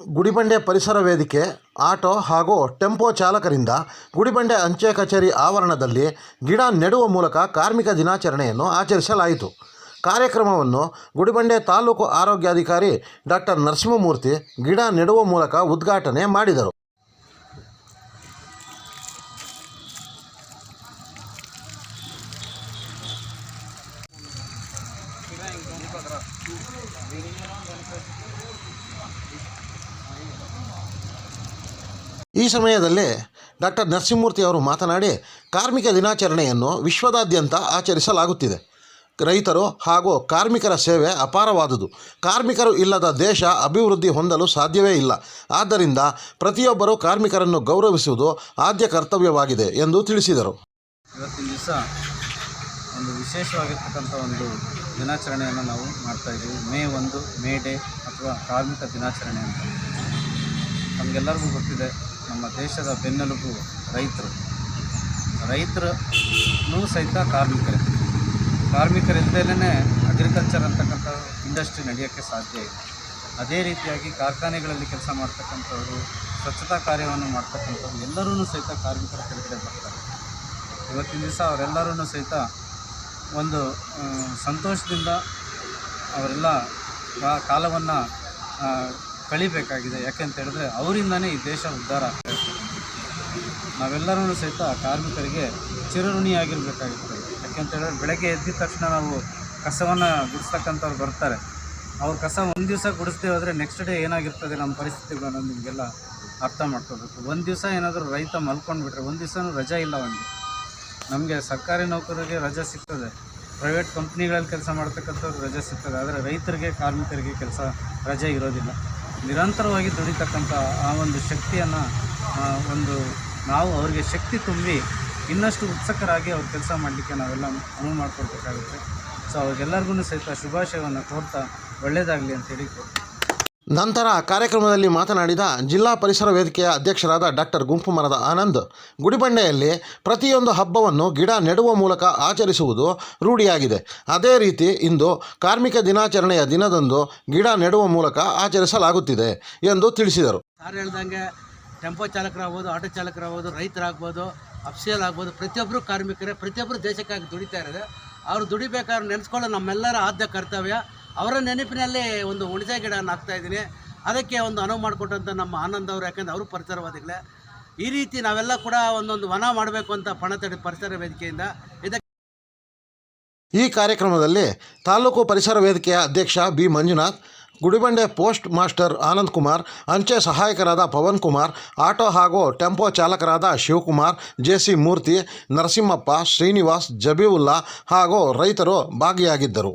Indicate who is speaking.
Speaker 1: ಗುಡಿಬಂಡೆ ಪರಿಸರ ವೇದಿಕೆ, ಆಟೋ ಹಾಗೂ ಟೆಂಪೋ ಚಾಲಕರಿಂದ ಗುಡಿಬಂಡೆ ಅಂಚೆ ಕಚೇರಿ ಆವರಣದಲ್ಲಿ ಗಿಡ ನೆಡುವ ಮೂಲಕ ಕಾರ್ಮಿಕ ದಿನಾಚರಣೆಯನ್ನು ಆಚರಿಸಲಾಯಿತು. ಕಾರ್ಯಕ್ರಮವನ್ನು ಗುಡಿಬಂಡೆ ತಾಲೂಕು ಆರೋಗ್ಯಾಧಿಕಾರಿ ಡಾಕ್ಟರ್ ನರಸಿಂಹಮೂರ್ತಿ ಗಿಡ ನೆಡುವ ಮೂಲಕ ಉದ್ಘಾಟನೆ ಮಾಡಿದರು. ಈ ಸಮಯದಲ್ಲಿ ಡಾಕ್ಟರ್ ನರಸಿಂಹಮೂರ್ತಿ ಅವರು ಮಾತನಾಡಿ, ಕಾರ್ಮಿಕ ದಿನಾಚರಣೆಯನ್ನು ವಿಶ್ವದಾದ್ಯಂತ ಆಚರಿಸಲಾಗುತ್ತಿದೆ. ರೈತರು ಹಾಗೂ ಕಾರ್ಮಿಕರ ಸೇವೆ ಅಪಾರವಾದುದು. ಕಾರ್ಮಿಕರು ಇಲ್ಲದ ದೇಶ ಅಭಿವೃದ್ಧಿ ಹೊಂದಲು ಸಾಧ್ಯವೇ ಇಲ್ಲ. ಆದ್ದರಿಂದ ಪ್ರತಿಯೊಬ್ಬರೂ ಕಾರ್ಮಿಕರನ್ನು ಗೌರವಿಸುವುದು ಆದ್ಯ ಕರ್ತವ್ಯವಾಗಿದೆ ಎಂದು ತಿಳಿಸಿದರು.
Speaker 2: ಇವತ್ತಿನ ದಿವಸ ಒಂದು ವಿಶೇಷವಾಗಿರ್ತಕ್ಕಂಥ ಒಂದು ದಿನಾಚರಣೆಯನ್ನು ನಾವು ಮಾಡ್ತಾ ಇದ್ದೀವಿ. ಮೇ ಒಂದು, ಮೇ ಡೇ ಅಥವಾ ಕಾರ್ಮಿಕ ದಿನಾಚರಣೆ ಅಂತ. ನಮಗೆಲ್ಲರಿಗೂ ಗೊತ್ತಿದೆ. ನಮ್ಮ ದೇಶದ ಬೆನ್ನೆಲುಬು ರೈತರು. ರೈತರು ಸಹಿತ ಕಾರ್ಮಿಕರೇ. ಕಾರ್ಮಿಕರಿಲ್ಲದೇ ಅಗ್ರಿಕಲ್ಚರ್ ಅಂತಕ್ಕಂಥ ಇಂಡಸ್ಟ್ರಿ ನಡೆಯೋಕ್ಕೆ ಸಾಧ್ಯ ಇಲ್ಲ. ಅದೇ ರೀತಿಯಾಗಿ ಕಾರ್ಖಾನೆಗಳಲ್ಲಿ ಕೆಲಸ ಮಾಡ್ತಕ್ಕಂಥವ್ರು, ಸ್ವಚ್ಛತಾ ಕಾರ್ಯವನ್ನು ಮಾಡ್ತಕ್ಕಂಥವ್ರು ಎಲ್ಲರೂ ಸಹಿತ ಕಾರ್ಮಿಕರ ಕೆಳಗಡೆ ಬರ್ತಾರೆ. ಇವತ್ತಿನ ದಿವಸ ಅವರೆಲ್ಲರೂ ಸಹಿತ ಒಂದು ಸಂತೋಷದಿಂದ ಅವರೆಲ್ಲ ಕಾಲವನ್ನು ಕಳಿಬೇಕಾಗಿದೆ. ಯಾಕೆಂತ ಹೇಳಿದ್ರೆ ಅವರಿಂದನೇ ಈ ದೇಶ ಉದ್ಧಾರ ಆಗ್ತಾ ಇರ್ತದೆ ನಾವೆಲ್ಲರೂ ಸಹಿತ ಕಾರ್ಮಿಕರಿಗೆ ಚಿರಋಣಿಯಾಗಿರ್ಬೇಕಾಗಿರ್ತದೆ ಯಾಕೆಂತ ಹೇಳಿದ್ರೆ ಬೆಳಗ್ಗೆ ಎದ್ದಿದ ತಕ್ಷಣ ನಾವು ಕಸವನ್ನು ಗುಡಿಸ್ತಕ್ಕಂಥವ್ರು ಬರ್ತಾರೆ. ಅವ್ರ ಕಸ ಒಂದು ದಿವಸ ಗುಡಿಸ್ದೇ ಹೋದರೆ ನೆಕ್ಸ್ಟ್ ಡೇ ಏನಾಗಿರ್ತದೆ ನಮ್ಮ ಪರಿಸ್ಥಿತಿಗಳು ಅನ್ನೋದು ನಿಮಗೆಲ್ಲ ಅರ್ಥ ಮಾಡ್ಕೋಬೇಕು. ಒಂದು ದಿವಸ ಏನಾದರೂ ರೈತ ಮಲ್ಕೊಂಡ್ಬಿಟ್ರೆ ಒಂದು ದಿವಸನೂ ರಜಾ ಇಲ್ಲ ಅವನಿಗೆ. ನಮಗೆ ಸರ್ಕಾರಿ ನೌಕರರಿಗೆ ರಜೆ ಸಿಗ್ತದೆ. ಪ್ರೈವೇಟ್ ಕಂಪ್ನಿಗಳಲ್ಲಿ ಕೆಲಸ ಮಾಡ್ತಕ್ಕಂಥವ್ರು ರಜೆ ಸಿಗ್ತದೆ. ಆದರೆ ರೈತರಿಗೆ, ಕಾರ್ಮಿಕರಿಗೆ ಕೆಲಸ ರಜೆ ಇರೋದಿಲ್ಲ. ನಿರಂತರವಾಗಿ ದುಡಿತಕ್ಕಂಥ ಆ ಒಂದು ಶಕ್ತಿಯನ್ನು ಒಂದು ನಾವು ಅವರಿಗೆ ಶಕ್ತಿ ತುಂಬಿ ಇನ್ನಷ್ಟು ಉತ್ಸುಕರಾಗಿ ಅವ್ರ ಕೆಲಸ ಮಾಡಲಿಕ್ಕೆ ನಾವೆಲ್ಲ ಅನುವು ಮಾಡಿಕೊಡ್ಬೇಕಾಗುತ್ತೆ. ಸೊ ಅವ್ರಿಗೆಲ್ಲರಿಗೂ ಸಹಿತ ಶುಭಾಶಯವನ್ನು ಕೋರ್ತಾ ಒಳ್ಳೆಯದಾಗಲಿ ಅಂತೇಳಿ ಕೋರ್ತೀನಿ
Speaker 1: ನಂತರ ಕಾರ್ಯಕ್ರಮದಲ್ಲಿ ಮಾತನಾಡಿದ ಜಿಲ್ಲಾ ಪರಿಸರ ವೇದಿಕೆಯ ಅಧ್ಯಕ್ಷರಾದ ಡಾಕ್ಟರ್ ಗುಂಪು ಮರದ ಆನಂದ್, ಗುಡಿಬಂಡೆಯಲ್ಲಿ ಪ್ರತಿಯೊಂದು ಹಬ್ಬವನ್ನು ಗಿಡ ನೆಡುವ ಮೂಲಕ ಆಚರಿಸುವುದು ರೂಢಿಯಾಗಿದೆ. ಅದೇ ರೀತಿ ಇಂದು ಕಾರ್ಮಿಕ ದಿನಾಚರಣೆಯ ದಿನದಂದು ಗಿಡ ನೆಡುವ ಮೂಲಕ ಆಚರಿಸಲಾಗುತ್ತಿದೆ ಎಂದು ತಿಳಿಸಿದರು.
Speaker 3: ಯಾರು ಹೇಳ್ದಂಗೆ ಟೆಂಪೋ ಚಾಲಕರಾಗ್ಬೋದು, ಆಟೋ ಚಾಲಕರಾಗ್ಬೋದು, ರೈತರಾಗ್ಬೋದು ಅಫ್ಸಿಯಲ್ ಆಗ್ಬೋದು ಪ್ರತಿಯೊಬ್ಬರು ಕಾರ್ಮಿಕರೇ ಪ್ರತಿಯೊಬ್ಬರು ದೇಶಕ್ಕಾಗಿ ದುಡಿತಾ ಇರೋದು. ಅವ್ರು ದುಡಿಬೇಕಾದ್ರೆ ನೆನೆಸ್ಕೊಳ್ಳೋ ನಮ್ಮೆಲ್ಲರ ಆದ್ಯ ಕರ್ತವ್ಯ. ಅವರ ನೆನಪಿನಲ್ಲಿ ಒಂದು ಹುಣಸೆ ಗಿಡವನ್ನು ಹಾಕ್ತಾ ಇದ್ದೀನಿ. ಅದಕ್ಕೆ ಒಂದು ಅನುವು ಮಾಡಿಕೊಟ್ಟಂಥ ನಮ್ಮ ಆನಂದ್ ಅವರು, ಯಾಕಂದ್ರೆ ಅವರು ಪರಿಸರವಾದಿಗಳೇ. ಈ ರೀತಿ ನಾವೆಲ್ಲ ಕೂಡ ಒಂದೊಂದು ವನ ಮಾಡಬೇಕು ಅಂತ ಪಣತಡಿ ಪರಿಸರ ವೇದಿಕೆಯಿಂದ ಇದಕ್ಕೆ
Speaker 1: ಈ ಕಾರ್ಯಕ್ರಮದಲ್ಲಿ ತಾಲೂಕು ಪರಿಸರ ವೇದಿಕೆಯ ಅಧ್ಯಕ್ಷ B Manjunath, Gudibande post master Anand Kumar, ಅಂಚೆ ಸಹಾಯಕರಾದ ಪವನ್ ಕುಮಾರ್, ಆಟೋ ಹಾಗೂ ಟೆಂಪೋ ಚಾಲಕರಾದ ಶಿವಕುಮಾರ್, ಜೆ ಸಿ ಮೂರ್ತಿ, ನರಸಿಂಹಪ್ಪ, ಶ್ರೀನಿವಾಸ್, ಜಬೀವುಲ್ಲಾ ಹಾಗೂ ರೈತರು ಭಾಗಿಯಾಗಿದ್ದರು.